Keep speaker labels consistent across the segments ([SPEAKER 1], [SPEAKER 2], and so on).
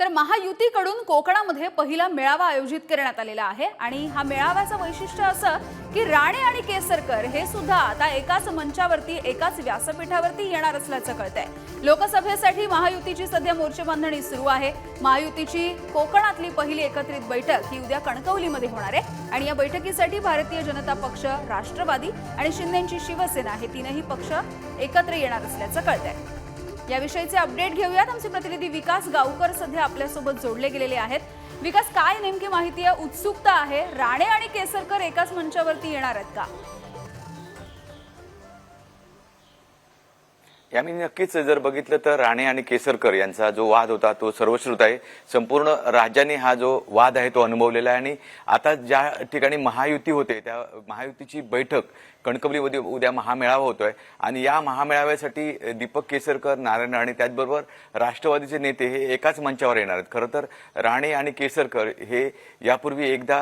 [SPEAKER 1] तर महायुतीकडून कोकणामध्ये पहिला मेळावा आयोजित करण्यात आलेला आहे आणि हा मेळाव्याचं वैशिष्ट्य असं की राणे आणि केसरकर हे सुद्धा आता एकाच मंचावरती एकाच व्यासपीठावरती येणार असल्याचं कळतंय. लोकसभेसाठी महायुतीची सध्या मोर्चे बांधणी सुरू आहे. महायुतीची कोकणातली पहिली एकत्रित बैठक ही उद्या कणकवलीमध्ये होणार आहे. आणि या बैठकीसाठी भारतीय जनता पक्ष राष्ट्रवादी आणि शिंदेची शिवसेना हे तीनही पक्ष एकत्र येणार असल्याचं कळतंय. याविषयीचे अपडेट घेऊयात. आमचे प्रतिनिधी विकास गावकर सध्या आपल्यासोबत जोडले गेलेले आहेत. विकास काय नेमकी माहिती आहे उत्सुकता आहे. राणे आणि केसरकर एकाच मंचावरती येणार आहेत का?
[SPEAKER 2] यामी नक्कीच जर बघितलं तर राणे आणि केसरकर यांचा जो वाद होता तो सर्वश्रुत आहे. संपूर्ण राज्याने हा जो वाद आहे तो अनुभवलेला आहे आणि आता ज्या ठिकाणी महायुती होते त्या महायुतीची बैठक कणकवलीमध्ये उद्या महामेळावा होतोय आणि या महामेळाव्यासाठी दीपक केसरकर नारायण राणे त्याचबरोबर राष्ट्रवादीचे नेते हे एकाच मंचावर येणार आहेत. खरं तर राणे आणि केसरकर हे यापूर्वी एकदा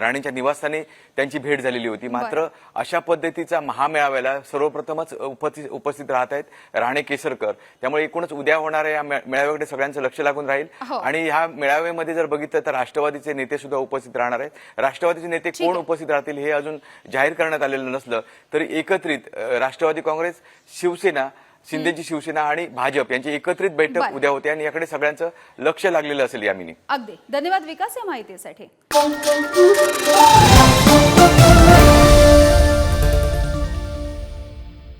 [SPEAKER 2] राणेंच्या निवासस्थानी त्यांची भेट झालेली होती. मात्र अशा पद्धतीचा महामेळाव्याला सर्वप्रथमच उपस्थित उपस्थित राहत आहेत राणे केसरकर. त्यामुळे एकूणच उद्या होणाऱ्या या मेळाव्याकडे सगळ्यांचं लक्ष लागून राहील.
[SPEAKER 1] हो.
[SPEAKER 2] आणि ह्या मेळाव्यामध्ये जर बघितलं तर राष्ट्रवादीचे नेते सुद्धा उपस्थित राहणार आहेत. राष्ट्रवादीचे नेते कोण उपस्थित राहतील हे अजून जाहीर करण्यात आलेलं नसलं तरी एकत्रित राष्ट्रवादी काँग्रेस शिवसेना शिंदेची शिवसेना आणि भाजप यांची एकत्रित बैठक. उद्या होते आणि याकडे सगळ्यांचं लक्ष लागलेलं असेल यामिनी.
[SPEAKER 1] अगदी. धन्यवाद विकास या माहितीसाठी.